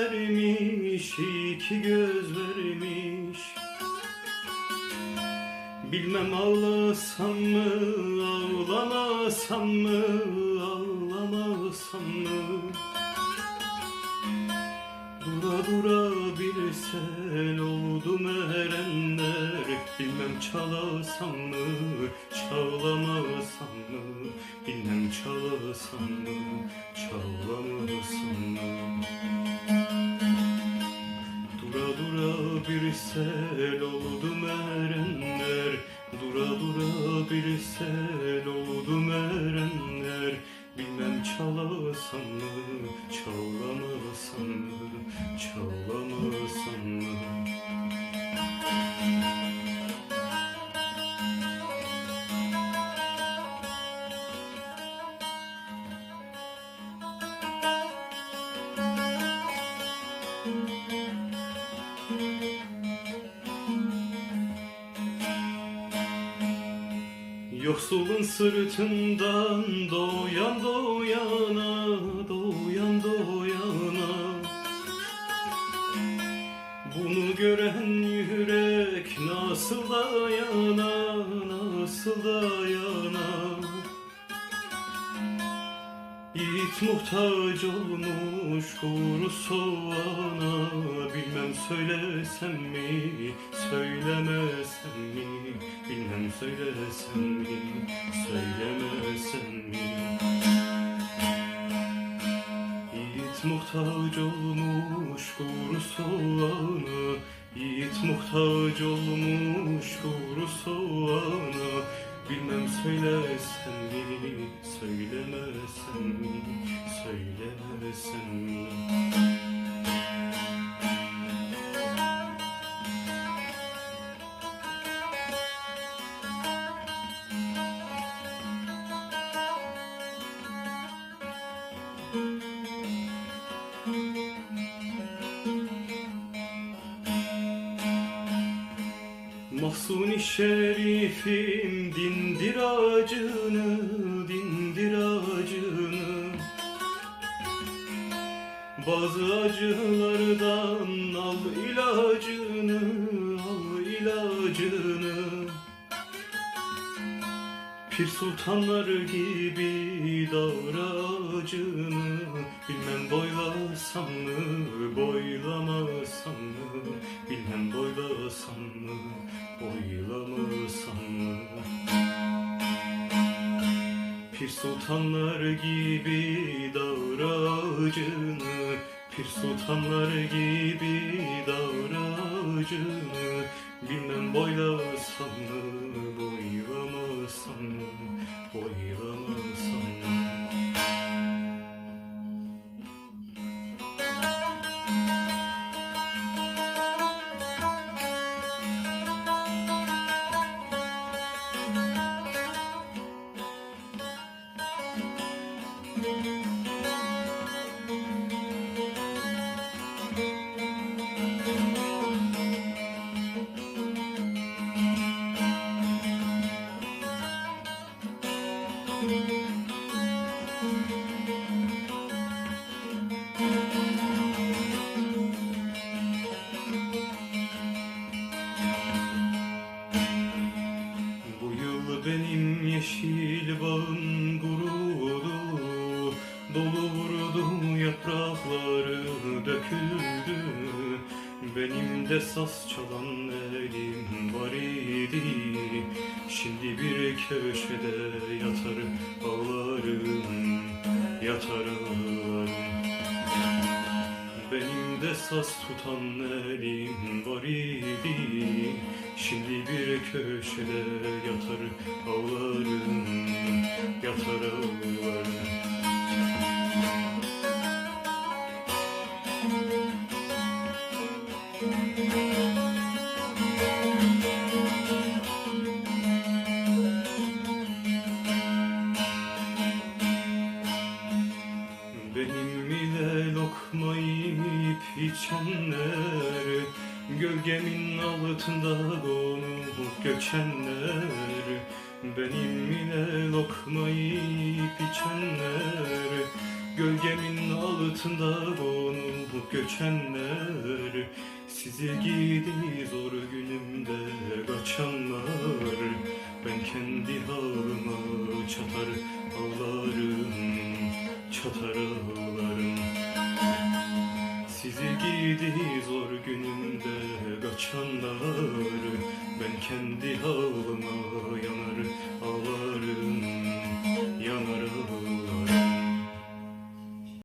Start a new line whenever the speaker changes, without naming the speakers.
vermiş, iki göz vermiş Bilmem ağlasam mı, ağlamasam mı, ağlamasam mı? Dura dura bir sel oldum erenler Bilmem çalasam mı, çağlamasam mı? Bilmem çalasam mı, çağlamasam mı bir sel oldum erenler Dura dura bir sel Yoksulun sırtından doyan doyana, doyan doyana Bunu gören yürek nasıl dayana, nasıl dayana. Yiğit muhtaç olmuş kuru soğana. Bilmem söylesem mi, söylemesem mi Bilmem söylesem mi, söylemesem mi? Yiğit muhtaç olmuş kuru soğana Yiğit muhtaç olmuş kuru soğana Bilmem söylesem mi, söylemesem mi, söylemesem mi Mahsuni şerifim dindir acını, dindir acını. Bazı acılardan al ilacını, al ilacını. Pir sultanlar gibi davra acını. Bilmem boylasam sultanlar gibi davra acını Pir sultanlar gibi davra acını Bilmem boylasam mı, boylamasam yaprakları döküldü. Benim de saz çalan elim var idi. Şimdi bir köşede yatar ağlarım Yatar benim de saz tutan elim var idi. Şimdi bir köşede yatar ağlarım Yatar Benim ile lokma yiyip içenler Gölgemin altında donup göçenler Benim ile lokma yiyip içenler Gölgemin altında konup göçenler. Sizi gidi zor günümde kaçanlar Ben kendi halıma çatar ağlarım Çatar ağlarım. Sizi gidi zor günümde çanlarım Ben kendi halıma yanarım ağlarım.